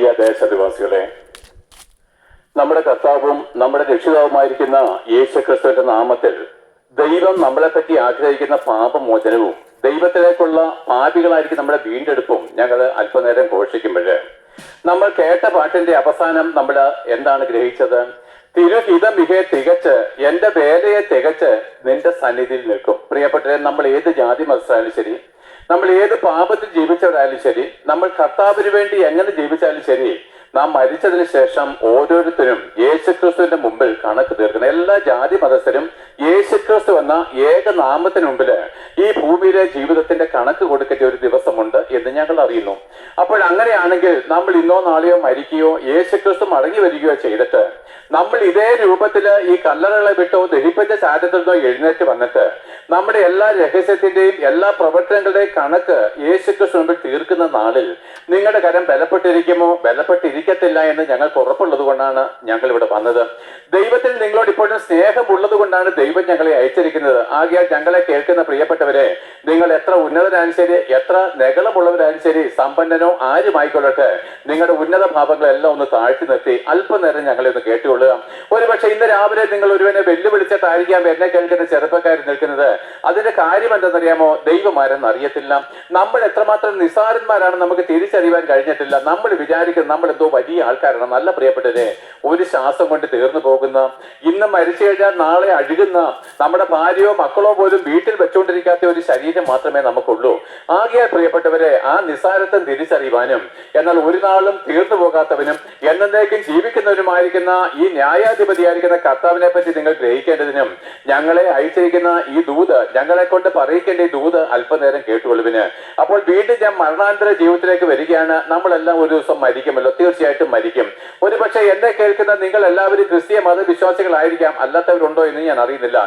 പ്രിയ ദേശനിവാസികളെ നമ്മുടെ കർത്താവും നമ്മുടെ രക്ഷിതാവുമായിരിക്കുന്ന യേശു ക്രിസ്തുവിന്റെ നാമത്തിൽ ദൈവം നമ്മളെപ്പറ്റി ആഗ്രഹിക്കുന്ന പാപമോചനവും ദൈവത്തിലേക്കുള്ള പാപികളായിരിക്കും നമ്മുടെ വീണ്ടെടുപ്പും ഞങ്ങൾ അല്പനേരം ഘോഷിക്കുമ്പോൾ നമ്മൾ കേട്ട പാട്ടിന്റെ അവസാനം നമ്മൾ എന്താണ് ഗ്രഹിച്ചത്? തിരുഹിതം മിക തികച്ച് എന്റെ വേദയെ തികച്ച് നിന്റെ സന്നിധിയിൽ നിൽക്കും. പ്രിയപ്പെട്ടവരെ നമ്മൾ ഏത് ജാതി മത്സരാലും ശരി നമ്മൾ ഏത് പാപത്തിൽ ജീവിച്ചവരായാലും ശരി നമ്മൾ കർത്താവിന് വേണ്ടി എങ്ങനെ ജീവിച്ചാലും ശരി നാം മരിച്ചതിന് ശേഷം ഓരോരുത്തരും യേശുക്രിസ്തുവിന്റെ മുമ്പിൽ കണക്ക് തീർക്കണം. എല്ലാ ജാതി മതസ്ഥരും യേശുക്രിസ്തു എന്ന ഏക നാമത്തിന് മുമ്പിൽ ഈ ഭൂമിയിലെ ജീവിതത്തിന്റെ കണക്ക് കൊടുക്കേണ്ട ഒരു ദിവസമുണ്ട് എന്ന് ഞങ്ങൾ അറിയുന്നു. അപ്പോൾ അങ്ങനെയാണെങ്കിൽ നമ്മൾ ഇന്നോ നാളെയോ മരിക്കുകയോ യേശുക്രിസ്തു മടങ്ങി വരികയോ ചെയ്തിട്ട് നമ്മൾ ഇതേ രൂപത്തിൽ ഈ കല്ലറകളെ വിട്ടോ ദഹിപ്പിച്ച ചാരത്തിൽ നിന്നോ എഴുന്നേറ്റ് വന്നിട്ട് നമ്മുടെ എല്ലാ രഹസ്യത്തിന്റെയും എല്ലാ പ്രവർത്തനങ്ങളുടെയും കണക്ക് യേശുക്രിസ്തു മുമ്പിൽ തീർക്കുന്ന നാളിൽ നിങ്ങളുടെ കരം ബലപ്പെട്ടിരിക്കുമോ? ബലപ്പെട്ടിരിക്കത്തില്ല എന്ന് ഞങ്ങൾക്ക് ഉറപ്പുള്ളത് കൊണ്ടാണ് ഞങ്ങൾ ഇവിടെ വന്നത്. ദൈവത്തിൽ നിങ്ങളോട് ഇപ്പോഴും സ്നേഹമുള്ളത് കൊണ്ടാണ് ദൈവം ഞങ്ങളെ അയച്ചിരിക്കുന്നത്. ആകയാൽ ഞങ്ങളെ കേൾക്കുന്ന പ്രിയപ്പെട്ടവരെ നിങ്ങൾ എത്ര ഉന്നതരായാലും ശരി എത്ര നെകളമുള്ളവരായാലും ശരി സമ്പന്നനോ ആരുമായിക്കൊള്ളട്ടെ. നിങ്ങളുടെ ഉന്നത ഭാവങ്ങളെല്ലാം ഒന്ന് താഴ്ത്തി നിർത്തി അല്പനേരം ഞങ്ങളെ ഒന്ന് കേട്ടുകൊള്ളുക. ഒരുപക്ഷെ ഇന്ന് രാവിലെ നിങ്ങൾ ഒരുവനെ വെല്ലുവിളിച്ചിട്ടായിരിക്കാം എന്നെ കേൾക്കുന്ന ചെറുപ്പക്കാർ നിൽക്കുന്നത്. അതിന്റെ കാര്യം എന്തെന്നറിയാമോ? ദൈവമാരെന്ന് അറിയത്തില്ല. നമ്മൾ എത്രമാത്രം നിസാരന്മാരാണ് നമുക്ക് തിരിച്ചറിയാൻ കഴിഞ്ഞിട്ടില്ല. നമ്മൾ വിചാരിക്കുന്നത് നമ്മൾ എന്തോ വലിയ ആൾക്കാരാണ്. നല്ല പ്രിയപ്പെട്ടവരെ ഒരു ശ്വാസം കൊണ്ട് തീർന്നു പോകുന്ന ഇന്ന് മരിച്ചു കഴിഞ്ഞാൽ നാളെ അഴുകുന്ന നമ്മുടെ ഭാര്യയോ മക്കളോ പോലും വീട്ടിൽ വെച്ചുകൊണ്ടിരിക്കാത്ത ഒരു ശരീരം മാത്രമേ നമുക്കുള്ളൂ. ആകെ പ്രിയപ്പെട്ടവരെ ആ നിസാരത്വം തിരിച്ചറിയുവാനും എന്നാൽ ഒരു നാളും തീർന്നു പോകാത്തവനും എന്നേക്കും ജീവിക്കുന്നവരുമായിരിക്കുന്ന ഈ ന്യായാധിപതിയായിരിക്കുന്ന കർത്താവിനെ പറ്റി നിങ്ങൾ ഗ്രഹിക്കേണ്ടതിനും ഞങ്ങളെ അയച്ചിരിക്കുന്ന ഈ ദൂത് ഞങ്ങളെ കൊണ്ട് പറയിക്കേണ്ട ഈ ദൂത് അല്പനേരം കേട്ടുകൊള്ളുവിന്. അപ്പോൾ വീണ്ടും ഞാൻ മരണാന്തര ജീവിതത്തിലേക്ക് വരികയാണ്. നമ്മളെല്ലാം ഒരു ദിവസം മരിക്കുമല്ലോ. തീർച്ചയായിട്ടും മരിക്കും. ഒരുപക്ഷെ എന്നെ കേൾക്കുന്ന നിങ്ങൾ എല്ലാവരും ക്രിസ്തീയ മതവിശ്വാസികളായിരിക്കാം. അല്ലാത്തവരുണ്ടോ എന്ന് ഞാൻ അറിയുന്നില്ല.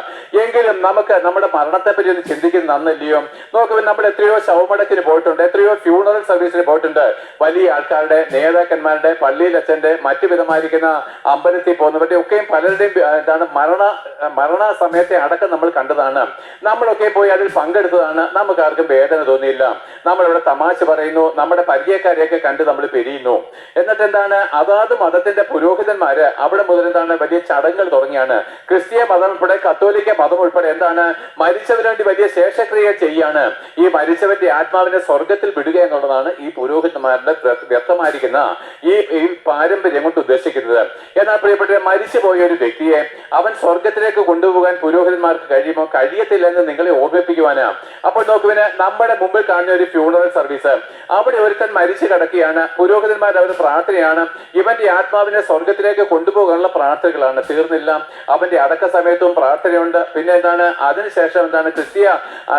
എങ്കിലും നമുക്ക് നമ്മുടെ മരണത്തെ പറ്റി ഒന്ന് ചിന്തിക്കുന്ന നന്നല്ലയോ? നോക്കുക നമ്മൾ എത്രയോ ശവമടക്കിന് പോയിട്ടുണ്ട്. എത്രയോ ഫ്യൂണറൽ സർവീസിന് പോയിട്ടുണ്ട്. വലിയ ആൾക്കാരുടെ നേതാക്കന്മാരുടെ പള്ളിയിൽ അച്ഛന്റെ മറ്റു വിധമായിരിക്കുന്ന അമ്പലത്തിൽ പോകുന്നവരുടെ ഒക്കെയും പലരുടെയും എന്താണ് മരണ മരണ സമയത്തെ അടക്കം നമ്മൾ കണ്ടതാണ്. നമ്മളൊക്കെ പോയി അതിൽ പങ്കെടുത്തതാണ്. നമുക്ക് ആർക്കും വേദന തോന്നിയില്ല. നമ്മളിവിടെ തമാശ പറയുന്നു. നമ്മുടെ പരിചയക്കാരെയൊക്കെ കണ്ട് നമ്മൾ പിരിയുന്നു. എന്നിട്ട് എന്താണ് അതാത് മതത്തിന്റെ പുരോഹിതന്മാര് അവിടെ മുതൽ എന്താണ് വലിയ ചടങ്ങുകൾ തുടങ്ങിയാണ്. ക്രിസ്തീയ മതം ഉൾപ്പെടെ കത്തോലിക്ക മതം ഉൾപ്പെടെ എന്താണ്? മരിച്ചവന് വേണ്ടി വലിയ ശേഷക്രിയ ചെയ്യാണ്. ഈ മരിച്ചവന്റെ ആത്മാവിനെ സ്വർഗത്തിൽ വിടുക എന്നുള്ളതാണ് ഈ പുരോഹിതന്മാരുടെ വ്യ- വ്യക്തമായിരിക്കുന്ന ഈ പാരമ്പര്യം കൊണ്ട് ഉദ്ദേശിക്കുന്നത്. എന്നാൽ പ്രിയപ്പെട്ട മരിച്ചു പോയ ഒരു വ്യക്തിയെ അവൻ സ്വർഗത്തിലേക്ക് കൊണ്ടുപോകാൻ പുരോഹിതന്മാർക്ക് കഴിയുമോ? കഴിയത്തില്ല എന്ന് നിങ്ങളെ ഓർമ്മിപ്പിക്കുവാനാ. അപ്പോൾ നോക്കുവിന് നമ്മുടെ മുമ്പിൽ കാണുന്ന ഒരു ഫ്യൂണറൽ സർവീസ് അവിടെ ഒരുത്തൻ മരിച്ചു കിടക്കുകയാണ്. പുരോഹിതന്മാർ അവർ പ്രാർത്ഥനയാണ് ഇവന്റെ ആത്മാവിനെ സ്വർഗത്തിലേക്ക് കൊണ്ടുപോകാനുള്ള പ്രാർത്ഥനകളാണ്. തീർന്നില്ല. അവന്റെ അടക്ക സമയത്തും പ്രാർത്ഥനയുണ്ട്. പിന്നെ എന്താണ്? അതിനുശേഷം എന്താണ്? ക്രിസ്തീയ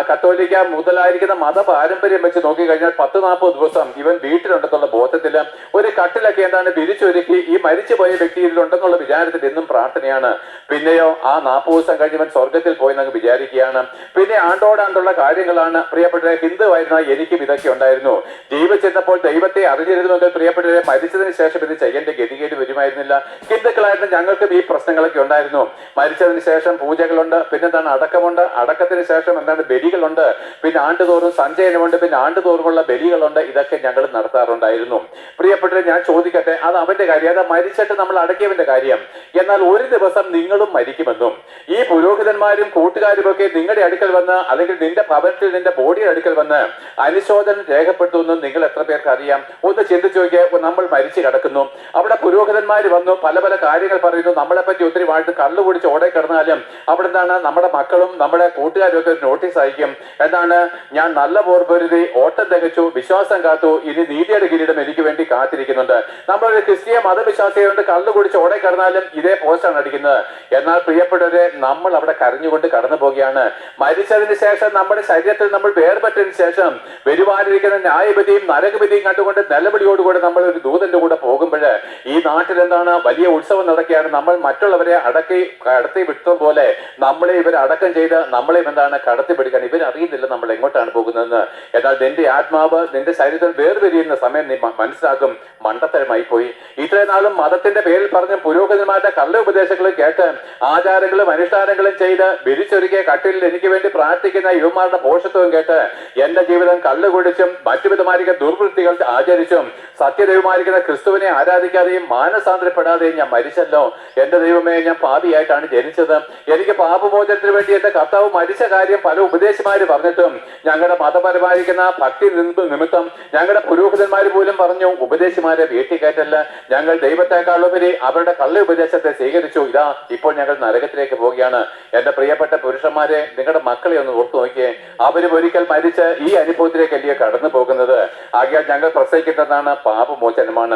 കത്തോലിക്ക മുതലായിരിക്കുന്ന മത പാരമ്പര്യം വെച്ച് നോക്കിക്കഴിഞ്ഞാൽ പത്ത് നാൽപ്പത് ദിവസം ഇവൻ വീട്ടിലുണ്ടെന്നുള്ള ബോധത്തിൽ ഒരു കട്ടിലൊക്കെ എന്താണ്? വിരിച്ചൊരുക്കി ഈ മരിച്ചുപോയ വ്യക്തി ഇതിലുണ്ടെന്നുള്ള വിചാരത്തിൽ എന്നും പ്രാർത്ഥനയാണ്. പിന്നെയോ ആ നാൽപ്പത് ദിവസം കഴിഞ്ഞവൻ സ്വർഗത്തിൽ പോയി നമുക്ക് വിചാരിക്കുകയാണ്. പിന്നെ ആണ്ടോടാണ്ടുള്ള കാര്യങ്ങളാണ്. പ്രിയപ്പെട്ട ഹിന്ദുവായിരുന്ന എനിക്കും ഇതൊക്കെ ഉണ്ടായിരുന്നു. ജീവിച്ചിരുന്നപ്പോൾ ദൈവത്തെ അറിഞ്ഞിരുന്നുവെങ്കിൽ പ്രിയപ്പെട്ടവരെ മരിച്ചതിന് ശേഷം ഇത് ചെയ്യേണ്ട ഗതികേട് വരുമായിരുന്നില്ല. ഹിന്ദുക്കളായിരുന്നു ഞങ്ങൾക്കും ഈ പ്രശ്നങ്ങളൊക്കെ ഉണ്ടായിരുന്നു. മരിച്ചതിന് ശേഷം പൂജകളുണ്ട് പിന്നെന്താണ് അടക്കമുണ്ട് അടക്കത്തിന് ശേഷം എന്താണ് ബലികളുണ്ട് പിന്നെ ആണ്ടുതോറും സഞ്ചയനമുണ്ട് പിന്നെ ആണ്ടുതോറുമുള്ള ബലികളുണ്ട് ഇതൊക്കെ ഞങ്ങൾ നടത്താറുണ്ടായിരുന്നു. പ്രിയപ്പെട്ട ഞാൻ ചോദിക്കട്ടെ അത് അവന്റെ കാര്യം അത് മരിച്ചിട്ട് നമ്മൾ അടക്കിയവന്റെ കാര്യം. എന്നാൽ ഒരു ദിവസം നിങ്ങളും മരിക്കുമെന്നും ഈ പുരോഹിതന്മാരും കൂട്ടുകാരും ഒക്കെ നിങ്ങളുടെ അടുക്കൽ വന്ന് അല്ലെങ്കിൽ നിന്റെ ഭവനത്തിൽ നിന്റെ ബോഡിയുടെ അടുക്കൽ വന്ന് അനുശോചനം രേഖപ്പെടുത്തുമെന്നും നിങ്ങൾ എത്ര പേർക്ക് അറിയാം? ഒന്ന് ചിന്തിച്ചു നോക്കിയാൽ നമ്മൾ മരിച്ചു കിടക്കുന്നു അവിടെ പുരോഹിതന്മാർ വന്നു പല പല കാര്യങ്ങൾ പറയുന്നു. നമ്മളെ പറ്റി ഒത്തിരി വാഴ്ത്ത് കള്ളു കുടിച്ച് ഓടെ കിടന്നാലും അവിടെ എന്താണ് നമ്മുടെ മക്കളും നമ്മുടെ കൂട്ടുകാരും ഒക്കെ നോട്ടീസ് അയക്കും. എന്താണ് ഞാൻ നല്ല പോർ പൊരുതി ഓട്ടം തികച്ചു വിശ്വാസം കാത്തു ഇനി നീതിയുടെ കിരീടം എനിക്ക് വേണ്ടി കാത്തിരിക്കുന്നുണ്ട്. നമ്മളൊരു ക്രിസ്തീയ മതവിശ്വാസികളുണ്ട് കള്ളു കുടിച്ച് ഓടെ കിടന്നാലും ഇതേ പോസ്റ്റാണ് അടിക്കുന്നത്. എന്നാൽ പ്രിയപ്പെട്ടവരെ നമ്മൾ അവിടെ കരഞ്ഞുകൊണ്ട് കടന്നു പോവുകയാണ്. മരിച്ചതിന് ശേഷം നമ്മുടെ ശരീരത്തിൽ നമ്മൾ വേർപെട്ടതിന് ശേഷം വരുവാനിരിക്കുന്ന ന്യായവിധിയും നരകവിധിയും കണ്ടുകൊണ്ട് നിലവിളിയോടുകൂടെ നമ്മൾ ഒരു ദൂതന്റെ കൂടെ പോകുമ്പോൾ ഈ നാട്ടിൽ എന്താണ് വലിയ ഉത്സവം നടക്കുകയാണ് നമ്മൾ മറ്റുള്ളവരെ അടക്കി കടത്തി വിട്ടതുപോലെ നമ്മളെ ഇവർ അടക്കം ചെയ്ത് നമ്മളെയും എന്താണ് കടത്തി പിടിക്കാൻ ഇവർ അറിയുന്നില്ല നമ്മൾ എങ്ങോട്ടാണ് പോകുന്നതെന്ന്. എന്നാൽ നിന്റെ ആത്മാവ് നിന്റെ ശരീരത്തിൽ വേർപിരിയുന്ന സമയം നീ മനസ്സിലാക്കും മണ്ടത്തരമായി പോയി. ഇത്രയും നാളും മതത്തിന്റെ പേരിൽ പറഞ്ഞ പുരോഗതിമാരുടെ കള്ള ഉപദേശങ്ങൾ കേട്ട് ആചാരങ്ങളും അനുഷ്ഠാനങ്ങളും ചെയ്ത് വിരിച്ചൊരുക്കിയ കട്ടിലിൽ എനിക്ക് വേണ്ടി പ്രാർത്ഥിക്കുന്ന യുവമാരുടെ പോഷത്വം കേട്ട് എന്റെ ജീവിതം കള്ളുകുടിച്ചും മറ്റു വിധമായിരിക്കുന്ന ദുർവൃത്തികൾ ആചരിച്ചും സത്യദൈവമായിരിക്കുന്ന ക്രിസ്തുവിനെ ആരാധിക്കാതെയും മാനസാന്തരപ്പെടാതെയും ഞാൻ മരിച്ചല്ലോ. എന്റെ ദൈവമേ ഞാൻ പാപിയായിട്ടാണ് ജനിച്ചത്. എനിക്ക് പാപമോചനത്തിന് വേണ്ടി എന്റെ കർത്താവ് മരിച്ച കാര്യം പല ഉപദേശിമാര് പറഞ്ഞിട്ടും ഞങ്ങളുടെ മതപരമായിരിക്കുന്ന ഭക്തി നിമിത്തം ഞങ്ങളുടെ പുരോഹിതന്മാർ പോലും പറഞ്ഞു ഉപദേശിമാരെ വീട്ടിൽ കയറ്റല്ല. ഞങ്ങൾ ദൈവത്തെക്കാളുപരി അവരുടെ കള്ള ഉപദേശത്തെ സ്വീകരിച്ചു. ഇതാ ഇപ്പോൾ ഞങ്ങൾ നരകത്തിലേക്ക് പോവുകയാണ്. എന്റെ പ്രിയപ്പെട്ട പുരുഷന്മാരെ നിങ്ങളുടെ മക്കളെ ഒന്ന് ഓർത്തു നോക്കിയേ. അവരും ഒരിക്കൽ മരിച്ച് ഈ അനുഭവത്തിലേക്ക് അല്ലേ കടന്നു പോകുന്നത് ആകയാൽ ഞങ്ങൾ പ്രസവിക്കേണ്ടതാണ് പാപമോചനമാണ്.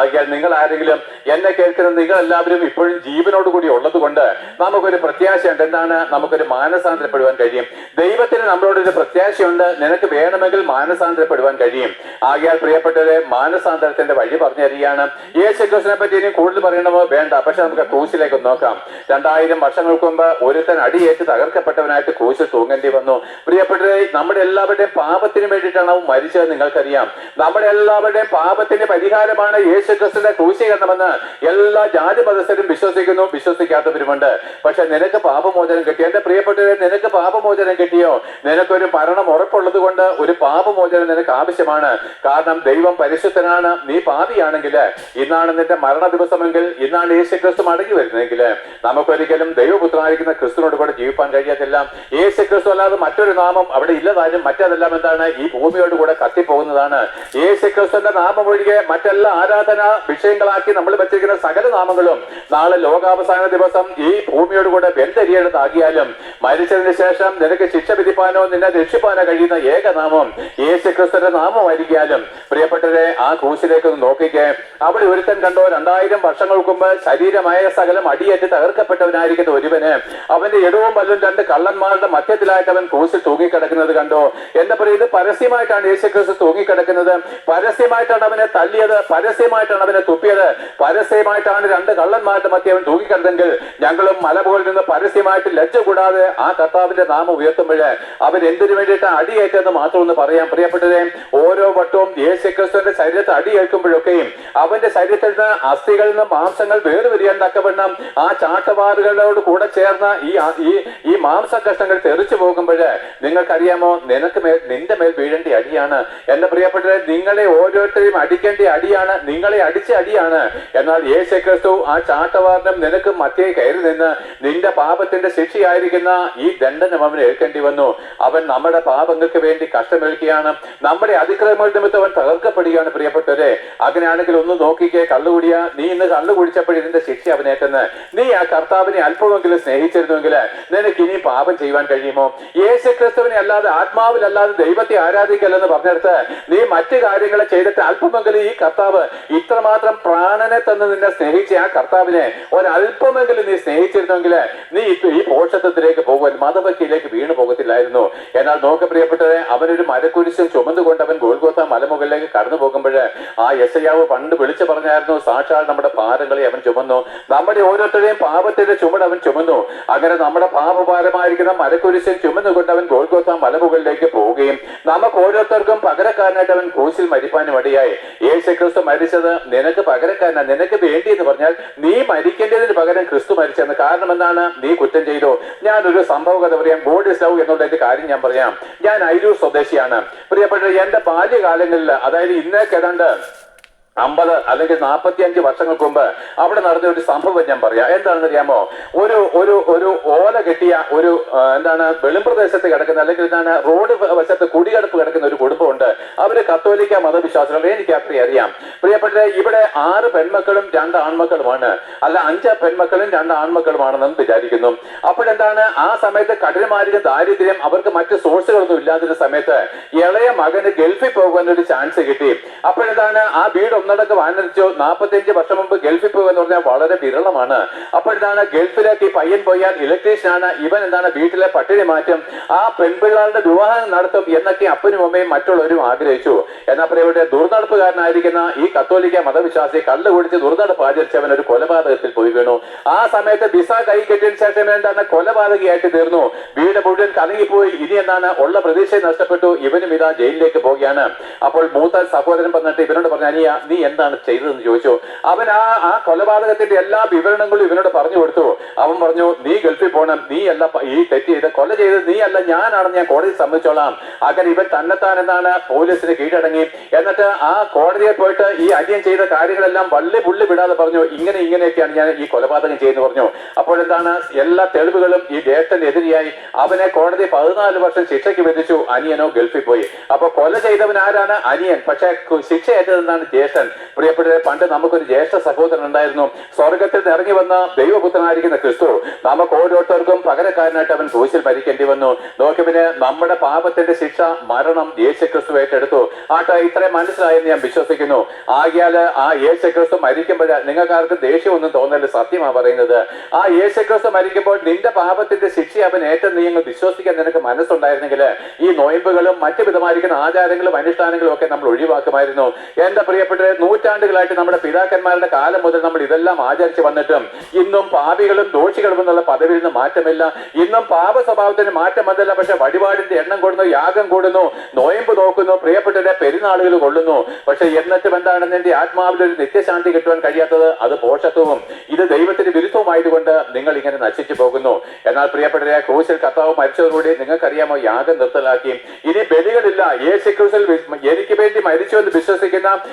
ആകയാൽ നിങ്ങൾ ആരെങ്കിലും എന്നെ കേൾക്കുന്ന നിങ്ങൾ എല്ലാവരും ഇപ്പോഴും ജീവനോട് കൂടി ഉള്ളത് കൊണ്ട് നമുക്കൊരു പ്രത്യാശയുണ്ട്. എന്താണ്? നമുക്കൊരു മാനസാന്തരപ്പെടുവാൻ കഴിയും. ദൈവത്തിന് നമ്മളോടൊരു പ്രത്യാശയുണ്ട്. നിനക്ക് വേണമെങ്കിൽ മാനസാന്തരപ്പെടുവാൻ കഴിയും. ആകിയാൽ പ്രിയപ്പെട്ടവരെ മാനസാന്തരത്തിന്റെ വഴി പറഞ്ഞു തരികയാണ് യേശു പറ്റി ഇനി കൂടുതൽ പറയണമോ വേണ്ട. പക്ഷെ നമുക്ക് ക്രൂശിലേക്ക് നോക്കാം. രണ്ടായിരം വർഷങ്ങൾക്ക് മുമ്പ് ഒരുത്തൻ അടിയേറ്റ് തകർക്കപ്പെട്ടവനായിട്ട് ക്രൂശിൽ തൂങ്ങേണ്ടി വന്നു. പ്രിയപ്പെട്ടവരെ നമ്മുടെ എല്ലാവരുടെയും പാപത്തിന് വേണ്ടിയിട്ടാണ് അവൻ മരിച്ചത് നിങ്ങൾക്കറിയാം. നമ്മുടെ എല്ലാവരുടെയും പാപത്തിന്റെ പരിഹാരമാണ് യേശു ക്രിസ്തുവിന്റെ ക്രൂശീകരണമെന്ന് എല്ലാ ജാതി മതസ്ഥരും വിശ്വസിക്കുന്നു വിശ്വസിക്കാത്തവരുമുണ്ട്. പക്ഷെ നിനക്ക് പാപമോചനം കിട്ടി എന്റെ പ്രിയപ്പെട്ടവരെ നിനക്ക് പാപമോചനം കിട്ടിയോ? നിനക്കൊരു മരണം ഉറപ്പുള്ളത് കൊണ്ട് ഒരു പാപമോചനം നിനക്ക് ആവശ്യമാണ്. കാരണം ദൈവം പരിശുദ്ധനാണ് നീ പാപിയാണെങ്കിൽ ഇന്നാണ് നിന്റെ മരണ ദിവസമെങ്കിൽ ഇന്നാണ് യേശു ക്രിസ്തു മടങ്ങി വരുന്നതെങ്കിൽ നമുക്കൊരിക്കലും ദൈവപുത്രനായിരിക്കുന്ന ക്രിസ്തുവിനോട് കൂടെ ജീവിക്കാൻ കഴിയത്തില്ല. യേശു ക്രിസ്തു അല്ലാതെ മറ്റൊരു നാമം അവിടെ ഇല്ലതായാലും മറ്റതെല്ലാം എന്താണ് ഈ ഭൂമിയോട് കൂടെ കത്തിപ്പോകുന്നതാണ്. യേശു ക്രിസ്തുവിന്റെ നാമം ഒഴികെ മറ്റെല്ലാ ആരാധന വിഷയങ്ങളാക്കി നമ്മൾ വെച്ചിരിക്കുന്ന സകല നാമങ്ങളും നാളെ ലോകാവസാന ദിവസം ഈ ഭൂമിയോട് കൂടെ ബന്ധരിയേണ്ടതാകിയാലും മരിച്ചതിന് ശേഷം നിനക്ക് ശിക്ഷ വിധിപ്പാനോ നിന്നെ രക്ഷിപ്പാനോ കഴിയുന്ന ഏകനാമം യേശു ക്രിസ്തുവിന്റെ നാമമായിരിക്കാലും പ്രിയപ്പെട്ടവരെ ആ ക്രൂശിലേക്ക് ഒന്ന് നോക്കിക്കേ. അവിടെ ഒരുത്തൻ കണ്ടോ രണ്ടായിരം വർഷങ്ങൾക്ക് മുമ്പ് ശരീരമായ സകലം അടിയേറ്റ് തകർക്കപ്പെട്ടവനായിരിക്കുന്ന ഒരുവന്. അവന്റെ ഇടവും വല്ലതും രണ്ട് കള്ളന്മാരുടെ മധ്യത്തിലായിട്ട് അവൻ ക്രൂശിൽ തൂങ്ങിക്കിടക്കുന്നത് കണ്ടോ? എന്താ പറയുക ഇത് പരസ്യമായിട്ടാണ് യേശു ക്രിസ്തു തൂങ്ങിക്കിടക്കുന്നത്. പരസ്യമായിട്ടാണ് അവനെ തല്ലിയത് പരസ്യമായിട്ടാണ് അവനെ തുപ്പിയത്. പരസ്യമായിട്ടാണ് രണ്ട് കള്ളന്മാരുടെ മധ്യ അവൻ തൂങ്ങിക്കിടന്നെങ്കിൽ ഞങ്ങളും മലമുകളിൽ നിന്ന് പരസ്യമായിട്ട് ലജ്ജ കൂടാതെ ആ കർത്താവിന്റെ നാമം ഉയർത്തുമ്പോൾ അവൻ എന്തിനു വേണ്ടിയിട്ട് അടിയേറ്റെന്ന് മാത്രം ഒന്ന് പറയാം. പ്രിയപ്പെട്ടത് ഓരോ വട്ടവും യേശു ക്രിസ്തുവിന്റെ ശരീരത്തെ അടിയേൽക്കുമ്പോഴൊക്കെയും അവന്റെ ശരീരത്തിൽ നിന്ന് അസ്ഥികളിൽ നിന്ന് മാംസങ്ങൾ വേർതിരിയാൻ തക്കവണ്ണം ആ ചാട്ടവാറുകളോട് കൂടെ ചേർന്ന ഈ ഈ മാംസ കഷ്ണങ്ങൾ തെറിച്ചു പോകുമ്പോൾ നിങ്ങൾക്കറിയാമോ നിനക്ക് മേൽ നിന്റെ മേൽ വീഴേണ്ട അടിയാണ്. എന്റെ പ്രിയപ്പെട്ടവരെ നിങ്ങളെ ഓരോരുത്തരെയും അടിക്കേണ്ട അടിയാണ് നിങ്ങളെ അടിച്ച അടിയാണ്. എന്നാൽ യേശു ക്രിസ്തു ആ ചാട്ടവാറിനും നിനക്ക് മധ്യേ കയറി നിന്ന് നിന്റെ പാപത്തിന്റെ ശിക്ഷയായിരിക്കുന്ന ഈ ദണ്ഡനം അവന് ഏൽക്കേണ്ടി വന്നു. അവൻ നമ്മുടെ പാപങ്ങൾക്ക് വേണ്ടി കഷ്ടമേൽക്കുകയാണ്. നമ്മുടെ അതിക്രമങ്ങൾ നിമിത്തം അവൻ തകർക്കപ്പെടുകയാണ് പ്രിയപ്പെട്ടവരെ. അങ്ങനെയാണെങ്കിൽ ഒന്ന് നോക്കിക്കേ കള്ളുകൂടിയ. നീ ഇന്ന് കള്ളു കുടിച്ചപ്പോൾ ഇതിന്റെ ശിക്ഷ അവനേറ്റെന്ന്. നീ ആ കർത്താവിനെ അല്പമെങ്കിലും സ്നേഹിച്ചിരുന്നുവെങ്കിൽ നിനക്ക് ഇനി പാപം ചെയ്യുവാൻ കഴിയുമോ? യേശു ക്രിസ്തുവിനെ അല്ലാതെ ആത്മാവിലല്ലാതെ ദൈവത്തെ ആരാധിക്കല്ലെന്ന് പറഞ്ഞെടുത്ത് നീ മറ്റു കാര്യങ്ങളെ ചെയ്തിട്ട് അല്പമെങ്കിലും ഈ കർത്താവ് ഇത്രമാത്രം പ്രാണനെ തന്നെ നിന്നെ സ്നേഹിച്ച ആ കർത്താവിനെ ഒരല്പമെങ്കിലും നീ സ്നേഹിച്ചിരുന്നെങ്കിൽ നീ ഈ പോഷത്വത്തിലേക്ക് പോകുവാൻ മതഭക്തിയിലേക്ക് വീണു പോകത്തില്ലായിരുന്നു. എന്നാൽ നോക്ക പ്രിയപ്പെട്ടത് അവനൊരു മരക്കുരിശ് ചുമന്നുകൊണ്ട് അവൻ ഗോൽഗോത്ത മലമുകളിലേക്ക് കടന്നു പോകുമ്പോൾ ആ യശയാവ് പണ്ട് വിളിച്ചു പറഞ്ഞായിരുന്നു സാക്ഷാൽ നമ്മുടെ ഭാരങ്ങളെ അവൻ ചുമന്നു. നമ്മുടെ ഓരോരുത്തരുടെയും പാപത്തിന്റെ ചുമട് അവൻ ചുമന്നു. അങ്ങനെ നമ്മുടെ പാപഭാരമായിരിക്കുന്ന മരക്കുരിശിൽ ചുമന്നുകൊണ്ട് അവൻ ഗോൽഗോത്ത മലമുകളിലേക്ക് പോവുകയും നമുക്ക് ഓരോരുത്തർക്കും പകരക്കാരനായിട്ട് അവൻ ക്രൂശിൽ മരിപ്പാനും അടിയായി യേശു ക്രിസ്തു മരിച്ചത് നിനക്ക് പകരക്കാരനാ നിനക്ക് വേണ്ടി എന്ന് പറഞ്ഞാൽ നീ മരിക്കേണ്ടതിന് പകരം ക്രിസ്തു മരിച്ചെന്ന്. കാരണം എന്താണ്? നീ കുറ്റം ചെയ്തു. ഞാനൊരു സംഭവ കഥ പറയാം. ഗോഡ് ലവ് എന്നുള്ളതിന്റെ കാര്യം ഞാൻ പറയാം. ഞാൻ അയിരൂർ സ്വദേശിയാണ്. പ്രിയപ്പെട്ട എന്റെ ബാല്യകാലങ്ങളിൽ അതായത് ഇന്നേക്ക് ഏതാണ്ട് അമ്പത് അല്ലെങ്കിൽ നാൽപ്പത്തി അഞ്ച് വർഷങ്ങൾക്ക് മുമ്പ് അവിടെ നടന്ന ഒരു സംഭവം ഞാൻ പറയാം. എന്താണെന്ന് അറിയാമോ ഒരു ഒരു ഒരു ഓല കെട്ടിയ ഒരു എന്താണ് വെളിമ്പ്രദേശത്ത് കിടക്കുന്ന അല്ലെങ്കിൽ എന്താണ് റോഡ് വശത്ത് കുടികടപ്പ് കിടക്കുന്ന ഒരു കുടുംബമുണ്ട്. അവർ കത്തോലിക്ക മതവിശ്വാസികൾ എനിക്ക് അത്രയും അറിയാം. പ്രിയപ്പെട്ട ഇവിടെ ആറ് പെൺമക്കളും രണ്ട് ആൺമക്കളുമാണ്. അല്ല അഞ്ച് പെൺമക്കളും രണ്ട് ആൺമക്കളുമാണെന്ന് വിചാരിക്കുന്നു. അപ്പോഴെന്താണ് ആ സമയത്ത് കഠിനമായിരിക്കും ദാരിദ്ര്യം അവർക്ക് മറ്റ് സോഴ്സുകളൊന്നും ഇല്ലാത്തൊരു സമയത്ത് ഇളയ മകന് ഗൾഫിൽ പോകാൻ ഒരു ചാൻസ് കിട്ടി. അപ്പോഴെന്താണ് ആ വീട് ഒന്നടങ്കം വാനരിച്ചു നാൽപ്പത്തിയഞ്ച് വർഷം മുമ്പ് ഗൾഫിൽ പോകുക എന്ന് പറഞ്ഞാൽ വളരെ വിരളമാണ്. അപ്പോഴെന്താണ് ഗൾഫിലേക്ക് ഈ പയ്യൻ പോയാൽ ഇലക്ട്രീഷ്യൻ ആണ് ഇവൻ എന്താണ്? വീട്ടിലെ പട്ടിണി മാറ്റും. ആ പെൺപിള്ളാരുടെ വിവാഹം നടത്തും എന്നൊക്കെ അപ്പനും അമ്മയും മറ്റുള്ളവരും ആഗ്രഹിച്ചു. എന്നാൽ പ്രിയപ്പെട്ട ദുർനടപ്പുകാരനായിരിക്കുന്ന ഈ കത്തോലിക്ക മതവിശ്വാസി കള്ളു കുടിച്ച് ദുർനടപ്പ് ആചരിച്ചവൻ ഒരു കൊലപാതകത്തിൽ പോയി വീണു. ആ സമയത്ത് വിസ കൈ കെട്ടിയതിനു ശേഷം എന്താണ്? കൊലപാതകയായിട്ട് തീർന്നു. വീട് മുഴുവൻ കലങ്ങിപ്പോയി. ഇനി എന്താണ്? ഉള്ള പ്രതീക്ഷ നഷ്ടപ്പെട്ടു. ഇവനും ഇതാ ജയിലിലേക്ക് പോവുകയാണ്. അപ്പോൾ മൂത്ത സഹോദരൻ പറഞ്ഞിട്ട് ഇവനോട് പറഞ്ഞു അനിയ നീ എന്താണ് ചെയ്തതെന്ന് ചോദിച്ചു? അവൻ ആ ആ കൊലപാതകത്തിന്റെ എല്ലാ വിവരണങ്ങളും ഇവനോട് പറഞ്ഞു കൊടുത്തു. അവൻ പറഞ്ഞു നീ ഗൾഫിൽ പോകണം നീ അല്ല ഈ തെറ്റ് ചെയ്ത് കൊല ചെയ്തത് നീ അല്ല. ഞാനാണെന്ന് ഞാൻ കോടതി സമ്മതിച്ചോളാം. അങ്ങനെ ഇവൻ തന്നെത്താൻ എന്നാണ് പോലീസിന് കീഴടങ്ങി. എന്നിട്ട് ആ കോടതിയിൽ പോയിട്ട് ഈ അന്യം ചെയ്ത കാര്യങ്ങളെല്ലാം വള്ളി പുള്ളി വിടാതെ പറഞ്ഞു ഇങ്ങനെ ഇങ്ങനെയൊക്കെയാണ് ഞാൻ ഈ കൊലപാതകം ചെയ്യുന്നു പറഞ്ഞു. അപ്പോൾ എന്താണ് എല്ലാ തെളിവുകളും ഈ ജ്യേഷ്ഠനെതിരെയായി അവനെ കോടതി പതിനാല് വർഷം ശിക്ഷയ്ക്ക് വിധിച്ചു. അനിയനോ ഗൾഫിൽ പോയി. അപ്പൊ കൊല ചെയ്തവൻ ആരാണ്? അനിയൻ. പക്ഷെ ശിക്ഷ ഏറ്റതെന്നാണ് ജ്യേഷ്ഠൻ. പ്രിയപ്പെട്ടവരെ പണ്ട് നമുക്കൊരു ജ്യേഷ്ഠ സഹോദരൻ ഉണ്ടായിരുന്നു. സ്വർഗത്തിൽ നിന്ന് ഇറങ്ങി വന്ന ദൈവപുത്രനായിരിക്കുന്ന ക്രിസ്തു. നമുക്ക് ഓരോരുത്തർക്കും പകരക്കാരനായിട്ട് അവൻ ക്രൂശിൽ മരിക്കേണ്ടി വന്നു. നോക്കി പിന്നെ നമ്മുടെ പാപത്തിന്റെ ശിക്ഷ മരണം യേശു ക്രിസ്തു ഏറ്റെടുത്തു. ആട്ടെ ഇത്രയും മനസ്സിലായെന്ന് ഞാൻ വിശ്വസിക്കുന്നു. ആകിയാൽ ആ യേശു ക്രിസ്തു മരിക്കുമ്പോൾ നിങ്ങൾക്കാർക്ക് ദേഷ്യമൊന്നും തോന്നൽ സത്യമാണ് പറയുന്നത്. ആ യേശു ക്രിസ്തു മരിക്കുമ്പോൾ നിന്റെ പാപത്തിന്റെ ശിക്ഷ അവൻ ഏറ്റെന്ന് നിങ്ങൾ വിശ്വസിക്കാൻ നിനക്ക് മനസ്സുണ്ടായിരുന്നെങ്കിൽ ഈ നോയമ്പുകളും മറ്റു വിധമായിരിക്കുന്ന ആചാരങ്ങളും അനുഷ്ഠാനങ്ങളും ഒക്കെ നമ്മൾ ഒഴിവാക്കുമായിരുന്നു. എന്റെ പ്രിയപ്പെട്ടവരെ നൂറ്റാണ്ടുകളായിട്ട് നമ്മുടെ പിതാക്കന്മാരുടെ കാലം മുതൽ നമ്മൾ ഇതെല്ലാം ആചരിച്ചു വന്നിട്ടും ഇന്നും പാപികളും ദോഷികളും എന്നുള്ള പദവിയിൽ നിന്ന് മാറ്റമില്ല. ഇന്നും പാപ സ്വഭാവത്തിന് മാറ്റം വന്നില്ല. പക്ഷെ വഴിപാടിന്റെ എണ്ണം കൂടുന്നു യാഗം കൂടുന്നു നോയമ്പ് നോക്കുന്നു പ്രിയപ്പെട്ടവരെ പെരുന്നാളുകൾ കൊള്ളുന്നു. പക്ഷെ എന്നിട്ടും എന്താണ് നിന്റെ ആത്മാവിൽ ഒരു നിത്യശാന്തി കിട്ടുവാൻ കഴിയാത്തത് അത് പോഷത്വവും ഇത് ദൈവത്തിന് വിരുദ്ധവുമായതുകൊണ്ട് നിങ്ങൾ ഇങ്ങനെ നശിച്ചു പോകുന്നു. എന്നാൽ പ്രിയപ്പെട്ടവരെ ക്രൂശിൽ കർത്താവ് മരിച്ചതോടുകൂടി നിങ്ങൾക്കറിയാമോ യാഗം നിർത്തലാക്കി. ഇനി ബലികളില്ല. യേശു ക്രിസ്തുവിൽ വി- എനിക്ക് വേണ്ടി മരിച്ചു എന്ന് വിശ്വസിക്കുന്ന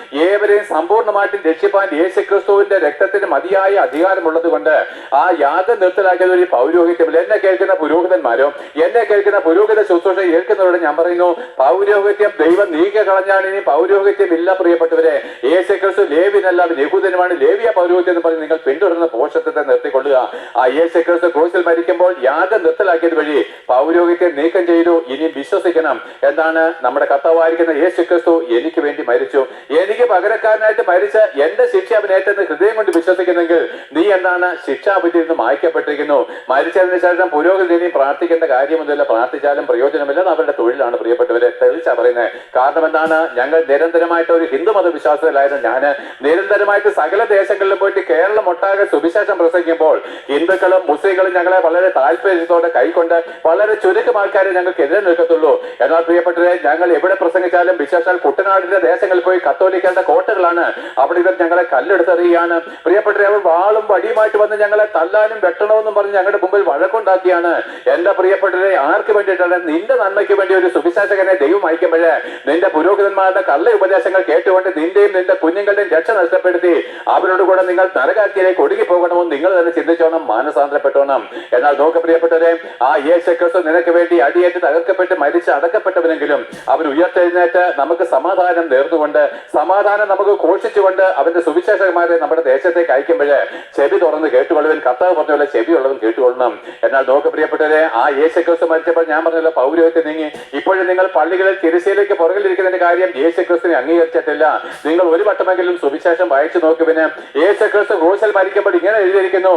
ഏവരെയും സമ്പൂർണമായിട്ടും രക്ഷിപ്പാൻ യേശു ക്രിസ്തുവിന്റെ രക്തത്തിന് മതിയായ അധികാരമുള്ളത് കൊണ്ട് ആ യാഗം നിർത്തലാക്കിയത് ഒരു പൗരോഹിത്യമില്ല എന്നെ കേൾക്കുന്ന പുരോഹിതന്മാരോ എന്നെ കേൾക്കുന്ന പുരോഹിത ശുശ്രൂഷ കേൾക്കുന്നവരോട് ഞാൻ പറയുന്നു പൗരോഹിത്യം ദൈവം നീക്കി കളഞ്ഞാണ് ഇനി പൗരോഹിത്യം ഇല്ല പ്രിയപ്പെട്ടവരെ. യേശു ക്രിസ്തു ലേവിനല്ല യഹൂദനുമാണ്. ലേവിയ പൗരോഹിത്യം എന്ന് പറഞ്ഞ് നിങ്ങൾ പിന്തുടരുന്ന പോഷത്വത്തെ നിർത്തിക്കൊള്ളുക ആ യേശു ക്രിസ്തു ക്രൂശിൽ മരിക്കുമ്പോൾ യാഗം നിർത്തലാക്കിയത് വഴി പൗരോഹിത്യം നീക്കം ചെയ്തു. ഇനി വിശ്വസിക്കണം. എന്താണ്? നമ്മുടെ കർത്താവായിരിക്കുന്ന യേശു ക്രിസ്തു എനിക്ക് വേണ്ടി മരിച്ചു. എനിക്ക് പകരക്കാരനായിട്ട് മരിച്ച എന്റെ ശിക്ഷ അവൻ ഏറ്റെന്ന് ഹൃദയം കൊണ്ട് വിശ്വസിക്കുന്നെങ്കിൽ നീ എന്താണ് ശിക്ഷാവിധിയിൽ നിന്ന് മായ്ക്കപ്പെട്ടിരിക്കുന്നു? മരിച്ചതിന് ശേഷം പുരോഗതി പ്രാർത്ഥിക്കേണ്ട കാര്യമൊന്നുമില്ല. പ്രാർത്ഥിച്ചാലും പ്രയോജനമില്ല. അവരുടെ തൊഴിലാണ് പ്രിയപ്പെട്ടവരെ. തെളിച്ചാ പറയുന്നത് കാരണം എന്താണ്? ഞങ്ങൾ നിരന്തരമായിട്ട് ഒരു ഹിന്ദു മത വിശ്വാസത്തിലായിരുന്നു ഞാൻ നിരന്തരമായിട്ട് സകല ദേശങ്ങളിൽ പോയിട്ട് കേരളം ഒട്ടാകെ സുവിശേഷം പ്രസംഗിക്കുമ്പോൾ ഹിന്ദുക്കളും മുസ്ലിങ്ങളും ഞങ്ങളെ വളരെ താല്പര്യത്തോടെ കൈക്കൊണ്ട് വളരെ ചുരുക്കം ആൾക്കാരെ ഞങ്ങൾക്ക് എതിരെ നിൽക്കത്തുള്ളൂ. എന്നാൽ പ്രിയപ്പെട്ടവരെ ഞങ്ങൾ എവിടെ പ്രസംഗിച്ചാലും വിശേഷാൽ കുട്ടനാടിന്റെ ദേശങ്ങളിൽ പോയി കത്തോലിക്കേണ്ട കോട്ടകളാണ്. അവിടെ ഇവർ ഞങ്ങളെ കല്ലെടുത്തെറിയുകയാണ്. പ്രിയപ്പെട്ടവരെ അവർ വാളും വടിയുമായിട്ട് വന്ന് ഞങ്ങളെ തല്ലാനും വെട്ടണമെന്നും പറഞ്ഞ് ഞങ്ങളുടെ മുമ്പിൽ വഴക്കുണ്ടാക്കിയാണ്. എന്റെ പ്രിയപ്പെട്ടവരെ ആർക്ക് വേണ്ടിയിട്ടാണ് നിന്റെ നന്മയ്ക്ക് വേണ്ടി ഒരു സുവിശേഷകനെ ദൈവം അയക്കുമ്പോഴേ നിന്റെ പുരോഹിതന്മാരുടെ കള്ള ഉപദേശങ്ങൾ കേട്ടുകൊണ്ട് നിന്റെയും നിന്റെ കുഞ്ഞുങ്ങളുടെയും രക്ഷ നഷ്ടപ്പെടുത്തി അവരോട് കൂടെ നിങ്ങൾ നരകാത്തിയിലേക്ക് ഒടുങ്ങി പോകണമെന്ന് നിങ്ങൾ തന്നെ ചിന്തിച്ചോണം മാനസാന്തരപ്പെട്ടോണം. എന്നാൽ നോക്ക് പ്രിയപ്പെട്ടവരെ ആ യേശു ക്രിസ്തു നിനക്ക് വേണ്ടി അടിയേറ്റ് തകർക്കപ്പെട്ട് മരിച്ച് അടക്കപ്പെട്ടവനെങ്കിലും അവർ ഉയർത്തെഴുന്നേറ്റ് നമുക്ക് സമാധാനം നേർന്നുകൊണ്ട് സമാധാനം നമുക്ക് ഘോഷിച്ചുകൊണ്ട് അവന്റെ സുവിശേഷകന്മാരെ നമ്മുടെ ദേശത്തേക്ക് അയക്കുമ്പോഴേ ചെവി തുറന്ന് കേട്ടുകൊള്ളുവൻ. കർത്താവ് പറഞ്ഞ പോലെ ചെവിയുള്ളവൻ കേട്ടുകൊള്ളണം. എന്നാൽ നോക്ക് പ്രിയപ്പെട്ടവരെ ആ യേശുക്രിസ്തു മരിച്ചപ്പോൾ ഞാൻ പറഞ്ഞല്ലോ പൗരോഹിത്യം നീങ്ങി. ഇപ്പോഴും നിങ്ങൾ പള്ളികളിൽ തിരശ്ശീലയ്ക്ക് പുറകിലിരിക്കുന്നതിന്റെ കാര്യം യേശു ക്രിസ്തുവിനെ അംഗീകരിച്ചിട്ടില്ല. നിങ്ങൾ ഒരു വട്ടമെങ്കിലും സുവിശേഷം വായിച്ചു നോക്കുവിന് യേശുക്രിസ്തു ക്രൂശൽ മരിക്കുമ്പോൾ ഇങ്ങനെ എഴുതിയിരിക്കുന്നു.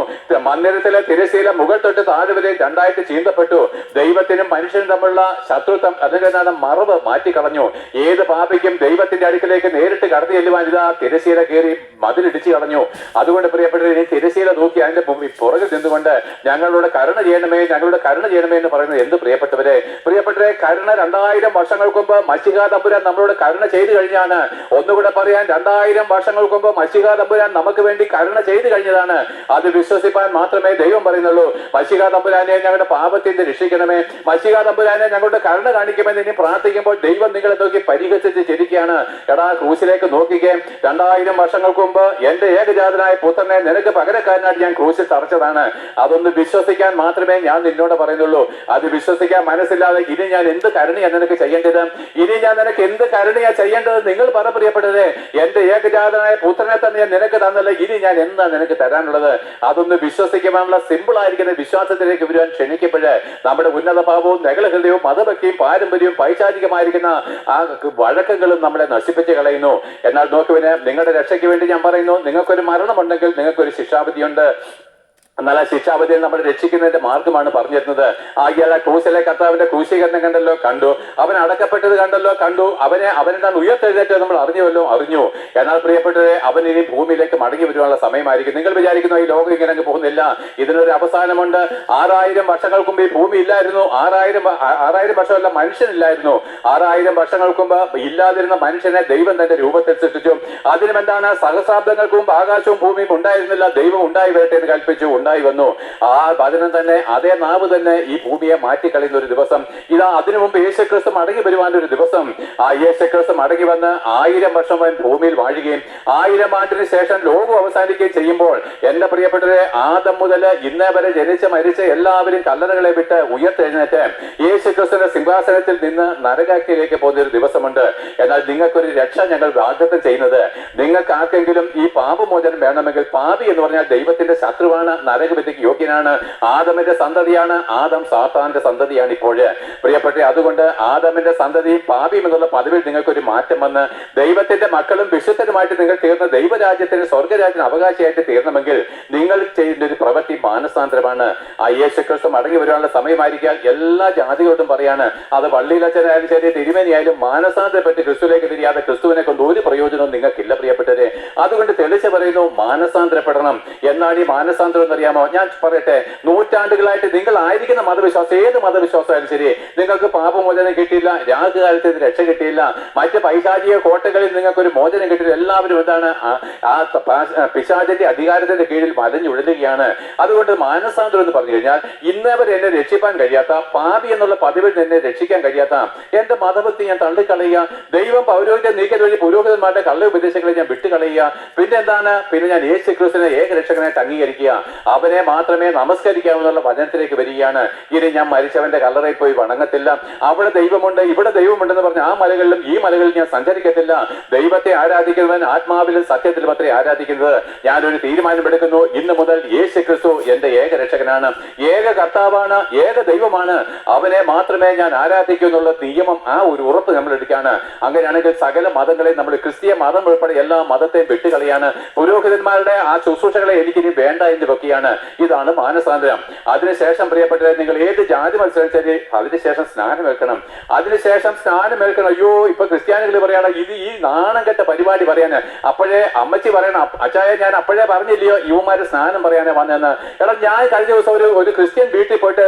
മന്ദിരത്തിലെ തിരശ്ശീല മുകൾ തൊട്ട് താഴെ വരെ രണ്ടായിട്ട് ചീന്തപ്പെട്ടു. ദൈവത്തിനും മനുഷ്യനും തമ്മിലുള്ള ശത്രുത്വം അതിന്റെ മറവ് മാറ്റിക്കളഞ്ഞു. ഏത് പാപിക്കും ദൈവത്തിന്റെ അടുക്കിലേക്ക് നേരിട്ട് കടന്നു ചെല്ലുവാൻ ഇതാ തിരശ്ശീല കയറി മതിലിടിച്ചു കളഞ്ഞു. അതുകൊണ്ട് പ്രിയപ്പെട്ടവർ ഇനി തിരശ്ശീല നോക്കി അതിന്റെ പുറകിൽ നിന്നുകൊണ്ട് ഞങ്ങളോട് കരുണ ചെയ്യണമേ ഞങ്ങളുടെ കരുണ ചെയ്യണമേ എന്ന് പറയുന്നത് എന്ത് പ്രിയപ്പെട്ടവരെ? പ്രിയപ്പെട്ടവരെ കരുണ രണ്ടായിരം വർഷങ്ങൾക്ക് മുമ്പ് മഷിക തമ്പുരാൻ നമ്മളോട് കരുണ ചെയ്തു കഴിഞ്ഞാണ് ഒന്നുകൂടെ പറയാൻ രണ്ടായിരം വർഷങ്ങൾക്ക് മുമ്പ് മഷിക തമ്പുരാൻ നമുക്ക് വേണ്ടി കരുണ ചെയ്തു കഴിഞ്ഞതാണ്. അത് വിശ്വസിപ്പാൻ മാത്രമേ ദൈവം പറയുന്നുള്ളൂ. മഷിക തമ്പുരാനെ ഞങ്ങളുടെ പാപത്തിന്റെ രക്ഷിക്കണമേ. മഷിക തമ്പുരാനെ ഞങ്ങളുടെ കരുണ കാണിക്കുമെന്ന് ഇനി പ്രാർത്ഥിക്കുമ്പോൾ ദൈവം നിങ്ങളെ നോക്കി പരിഹസിച്ച് ചിരിക്കുകയാണ്. എടാ ക്രൂസിലേക്ക് നോക്കിക്കേ. രണ്ടായിരം വർഷങ്ങൾക്ക് മുമ്പ് എന്റെ ഏകജാതനായ പുത്രനെ നിനക്ക് പകരക്കാരനായിട്ട് ഞാൻ ക്രൂശിൽ തറച്ചതാണ്. അതൊന്ന് വിശ്വസിക്കാൻ മാത്രമേ ഞാൻ നിന്നോട് പറയുന്നുള്ളൂ. അത് വിശ്വസിക്കാൻ മനസ്സില്ലാതെ ഇനി ഞാൻ എന്ത് കരുണയാ നിനക്ക് ചെയ്യേണ്ടത്? ഇനി ഞാൻ നിനക്ക് എന്ത് കരുണയാ ചെയ്യേണ്ടത്? നിങ്ങൾ പറ പ്രിയപ്പെട്ടത് എന്റെ ഏകജാതനായ പുത്രനെ തന്നെ ഞാൻ നിനക്ക് തന്നല്ല. ഇനി ഞാൻ എന്താ നിനക്ക് തരാനുള്ളത്? അതൊന്ന് വിശ്വസിക്കുവാനുള്ള സിമ്പിൾ ആയിരിക്കുന്ന വിശ്വാസത്തിലേക്ക് വരുവാൻ ക്ഷണിക്കുമ്പോഴേ നമ്മുടെ ഉന്നത ഭാവവും നഗലഹൃദയവും മതഭക്തിയും പാരമ്പര്യവും പൈശാചികമായിരിക്കുന്ന ആ വഴക്കങ്ങളും നമ്മളെ നശിപ്പിച്ച് കളയുന്നു. എന്നാൽ നോക്കുവിന് നിങ്ങളുടെ രക്ഷയ്ക്ക് വേണ്ടി ഞാൻ പറയുന്നു. നിങ്ങൾക്കൊരു മരണമുണ്ടെങ്കിൽ നിങ്ങൾക്കൊരു ശിക്ഷാവിധിയുണ്ട്. എന്നാൽ ആ ശിക്ഷാവധിയിൽ നമ്മൾ രക്ഷിക്കുന്നതിന്റെ മാർഗമാണ് പറഞ്ഞിരുന്നത്. ആകിയാൽ ആ ക്രൂശിലെ കർത്താവിന്റെ ക്രൂശീകരണം കണ്ടല്ലോ കണ്ടു. അവൻ അടക്കപ്പെട്ടത് കണ്ടല്ലോ കണ്ടു. അവനെ അവനെന്താണ് ഉയർത്തെഴുന്നേറ്റ് നമ്മൾ അറിഞ്ഞുവല്ലോ അറിഞ്ഞു. എന്നാൽ പ്രിയപ്പെട്ടവരെ അവൻ ഇനി ഭൂമിയിലേക്ക് മടങ്ങി വരുവാനുള്ള സമയമായിരിക്കും. നിങ്ങൾ വിചാരിക്കുന്നു ഈ ലോകം ഇങ്ങനെ അങ്ങ് പോകുന്നില്ല. ഇതിനൊരു അവസാനമുണ്ട്. ആറായിരം വർഷങ്ങൾക്ക് മുമ്പ് ഈ ഭൂമി ഇല്ലായിരുന്നു. ആറായിരം ആറായിരം വർഷമല്ല മനുഷ്യനില്ലായിരുന്നു. ആറായിരം വർഷങ്ങൾക്ക് മുമ്പ് ഇല്ലാതിരുന്ന മനുഷ്യനെ ദൈവം തന്റെ രൂപത്തിൽ സൃഷ്ടിച്ചു. അതിനും എന്താണ് സഹസ്രാബ്ദങ്ങൾക്ക് മുമ്പ് ആകാശവും ഭൂമിയും ഉണ്ടായിരുന്നില്ല. ദൈവം ഉണ്ടായി വരട്ടെ എന്ന് കൽപ്പിച്ചു. ഉണ്ടായി വന്നു. ആ വചനം തന്നെ അതേ നാവ് തന്നെ ഈ ഭൂമിയെ മാറ്റിക്കളയുന്ന ഒരു ദിവസം. ഇതാ അതിനു മുമ്പ് യേശുക്രിസ്തു മടങ്ങി വരുവാൻ ഒരു ദിവസം. ആ യേശുക്രിസ്തു മടങ്ങി വന്ന് ആയിരം വർഷം വൻ ഭൂമിയിൽ വാഴുകയും ആയിരം ആണ്ടിന് ശേഷം ലോകം അവസാനിക്കുകയും ചെയ്യുമ്പോൾ എന്റെ പ്രിയപ്പെട്ടവരെ ആദം മുതൽ ഇന്നേ വരെ ജനിച്ച് മരിച്ച എല്ലാവരും കല്ലറകളെ വിട്ട് ഉയർത്തെഴുന്നേറ്റ് യേശുക്രിസ്തുവിന്റെ സിംഹാസനത്തിൽ നിന്ന് നരകാക്കിയിലേക്ക് പോകുന്ന ഒരു ദിവസമുണ്ട്. എന്നാൽ നിങ്ങൾക്കൊരു രക്ഷ ഞങ്ങൾ വാഗ്ദത്തം ചെയ്യുന്നത് നിങ്ങൾക്ക് ആർക്കെങ്കിലും ഈ പാപമോചനം വേണമെങ്കിൽ പാപി എന്ന് പറഞ്ഞാൽ ദൈവത്തിന്റെ ശത്രുവാണ് നരകവിധിക്ക് യോഗ്യനാണ്. ആദമിന്റെ സന്തതിയാണ് ആദം സാത്താന്റെ സന്തതിയാണ് ഇപ്പോൾ പ്രിയപ്പെട്ട അതുകൊണ്ട് ആദമിന്റെ സന്തതി പാപിയും എന്നുള്ള പദവിയിൽ നിങ്ങൾക്കൊരു മാറ്റം വന്ന് ദൈവത്തിന്റെ മക്കളും വിശുദ്ധരുമായിട്ട് നിങ്ങൾ തീർന്ന ദൈവരാജ്യത്തിന് സ്വർഗരാജ്യത്തിന് അവകാശിയായിട്ട് തീർണമെങ്കിൽ നിങ്ങൾ ചെയ്യുന്ന ഒരു പ്രവൃത്തി മാനസാന്തരമാണ്. ആ ക്രിസ്തു മടങ്ങി വരാനുള്ള സമയമായിരിക്കാൻ എല്ലാ ജാതികളോടും പറയാണ് അത് പള്ളിയിലച്ഛനായാലും ശരി തിരുമേനിയായാലും മാനസാന്തരപ്പെട്ട് ക്രിസ്തുവിലേക്ക് തിരിയാതെ ക്രിസ്തുവിനെ കൊണ്ട് ഒരു പ്രയോജനവും നിങ്ങൾക്കില്ല പ്രിയപ്പെട്ടവരെ. അതുകൊണ്ട് തെളിച്ച് പറയുന്നു മാനസാന്തരപ്പെടണം. എന്നാണ് ഈ മാനസാന്തരം എന്നറിയാമോ ഞാൻ പറയട്ടെ നൂറ്റാണ്ടുകളായിട്ട് നിങ്ങൾ ആയിരിക്കുന്ന മതവിശ്വാസം ഏത് മതവിശ്വാസമായാലും ശരി നിങ്ങൾക്ക് പാപമോചനം കിട്ടിയില്ല രാഹുകാലത്ത് ഇത് രക്ഷ കിട്ടിയില്ല മറ്റ് പൈശാചിക കോട്ടകളിൽ നിങ്ങൾക്ക് ഒരു മോചനം കിട്ടിയില്ല. എല്ലാവരും എന്താണ്? ആ- പിശാചന്റെ അധികാരത്തിന്റെ കീഴിൽ വലഞ്ഞുഴലുകയാണ് അതുകൊണ്ട് മാനസാന്തരം എന്ന് പറഞ്ഞു കഴിഞ്ഞാൽ ഇന്നവർ എന്നെ രക്ഷിപ്പാൻ കഴിയാത്ത പാപി എന്നുള്ള പതിവിൽ എന്നെ രക്ഷിക്കാൻ കഴിയാത്ത എന്റെ മതഭക്തി ഞാൻ തള്ളിക്കളയുക ദൈവം പൗരോഹിത്യം നീക്കിയത് വഴി പുരോഹിതന്മാരുടെ കള്ള ഉപദേശങ്ങളെ ഞാൻ വിട്ടുകളയുക പിന്നെ എന്താണ്? പിന്നെ ഞാൻ യേശു ക്രിസ്തുവിനെ ഏകരക്ഷകനായിട്ട് അംഗീകരിക്കുക. അവനെ മാത്രമേ നമസ്കരിക്കാവുന്നുള്ള വചനത്തിലേക്ക് വരികയാണ്. ഇനി ഞാൻ മരിച്ചവന്റെ കല്ലറയിൽ പോയി വണങ്ങത്തില്ല. അവിടെ ദൈവമുണ്ട് ഇവിടെ ദൈവമുണ്ടെന്ന് പറഞ്ഞ ആ മലകളിലും ഈ മലകളിൽ ഞാൻ സഞ്ചരിക്കത്തില്ല. ദൈവത്തെ ആരാധിക്കുന്നവൻ ആത്മാവിലും സത്യത്തിലും അത്രേ ആരാധിക്കുന്നത്. ഞാനൊരു തീരുമാനമെടുക്കുന്നു. ഇന്ന് മുതൽ യേശു ക്രിസ്തു എന്റെ ഏക രക്ഷകനാണ് ഏക കർത്താവാണ് ഏക ദൈവമാണ്. അവനെ മാത്രമേ ഞാൻ ആരാധിക്കൂ എന്നുള്ള നിയമം ആ ഒരു ഉറപ്പ് നമ്മൾ എടുക്കുകയാണ്. അങ്ങനെയാണെങ്കിൽ സകല മതങ്ങളെ നമ്മൾ ക്രിസ്തീയ മതം ഉൾപ്പെടെ എല്ലാ മതത്തെയും വിട്ടുകളിയാണ്. പുരോഹിതന്മാരുടെ ആ ശുശ്രൂഷകളെ എനിക്കിനി വേണ്ട എന്ന് വെക്കുകയാണ്. ഇതാണ് മാനസാന്തരം. അതിനുശേഷം പ്രിയപ്പെട്ടവരെ നിങ്ങൾ ഏത് ജാതി മത്സരിച്ചാൽ അതിനുശേഷം സ്നാനം വെക്കണം അതിനുശേഷം സ്നാനം വെക്കണം അയ്യോ ഇപ്പൊ ക്രിസ്ത്യാനികൾ പറയണം ഇത് ഈ നാണം കെട്ട പരിപാടി പറയാന്. അപ്പോഴേ അമ്മച്ചി പറയണം അച്ചായ ഞാൻ അപ്പോഴേ പറഞ്ഞില്ലയോ? യുവമാര് സ്നാനം പറയാനേ വന്നെന്ന്. എടാ ഞാൻ കഴിഞ്ഞ ദിവസം ഒരു ഒരു ക്രിസ്ത്യൻ വീട്ടിൽ പോയിട്ട്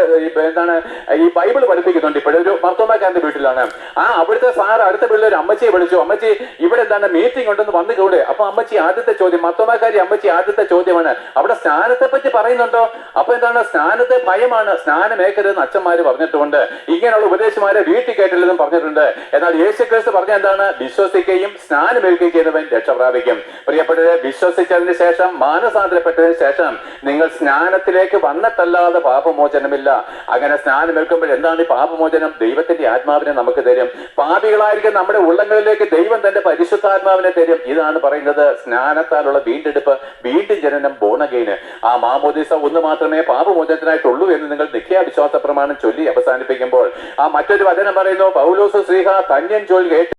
എന്താണ് ഈ ബൈബിൾ പഠിപ്പിക്കുന്നുണ്ട്. ഇപ്പോഴൊരു മർത്തോമാക്കാരന്റെ വീട്ടിലാണ്. ആ അവിടുത്തെ സാർ അടുത്ത വീട്ടിൽ ഒരു അമ്മച്ചിയെ വിളിച്ചു. അമ്മച്ചി ഇവിടെ എന്താണ് മീറ്റിംഗ് ഉണ്ടെന്ന് വന്നു കൂടെ അപ്പൊ അമ്മച്ചി ആദ്യത്തെ ചോദ്യം മർത്തോമാക്കാരി അമ്മച്ചി ആദ്യത്തെ ചോദ്യമാണ് അവിടെ സ്നാനത്തെ പറ്റി പറയുന്നുണ്ടോ? അപ്പൊ എന്താണ്? സ്നാനത്തെ ഭയമാണ്. സ്നാനമേക്കരുതെന്ന് അച്ഛന്മാര് പറഞ്ഞിട്ടുണ്ട്. ഇങ്ങനെയുള്ള ഉപദേശമാരെ വീട്ടിൽ കേട്ടില്ലെന്നും പറഞ്ഞിട്ടുണ്ട്. എന്നാൽ യേശു ക്രിസ്തു പറഞ്ഞ എന്താണ്? വിശ്വസിക്കുകയും സ്നാനമേൽക്കുകയും ചെയ്തവൻ രക്ഷ പ്രാപിക്കും. പ്രിയപ്പെട്ടവരെ വിശ്വസിച്ചതിന് ശേഷം മാനസാന്തരപ്പെട്ടതിന് ശേഷം നിങ്ങൾ സ്നാനത്തിലേക്ക് വന്നിട്ടല്ലാതെ പാപമോചനമില്ല. അങ്ങനെ സ്നാനമേൽക്കുമ്പോൾ എന്താണ് ഈ പാപമോചനം? ദൈവത്തിന്റെ ആത്മാവിനെ നമുക്ക് തരും. പാപികളായിരിക്കും നമ്മുടെ ഉള്ളങ്ങളിലേക്ക് ദൈവം തന്റെ പരിശുദ്ധാത്മാവിനെ തരും. ഇതാണ് പറയുന്നത് സ്നാനത്താലുള്ള വീണ്ടെടുപ്പ് വീണ്ടും ജനനം ബോണഗെയിന് ആ മാമോദിസ ഒന്ന് മാത്രമേ പാപമോചനത്തിനായിട്ടുള്ളൂ എന്ന് നിങ്ങൾ നിഖ്യ വിശ്വാസ പ്രമാണം ചൊല്ലി അവസാനിപ്പിക്കുമ്പോൾ. ആ മറ്റൊരു വചനം പറയുന്നു പൗലോസ് ശ്രീഹ കന്യൻ കേട്ട്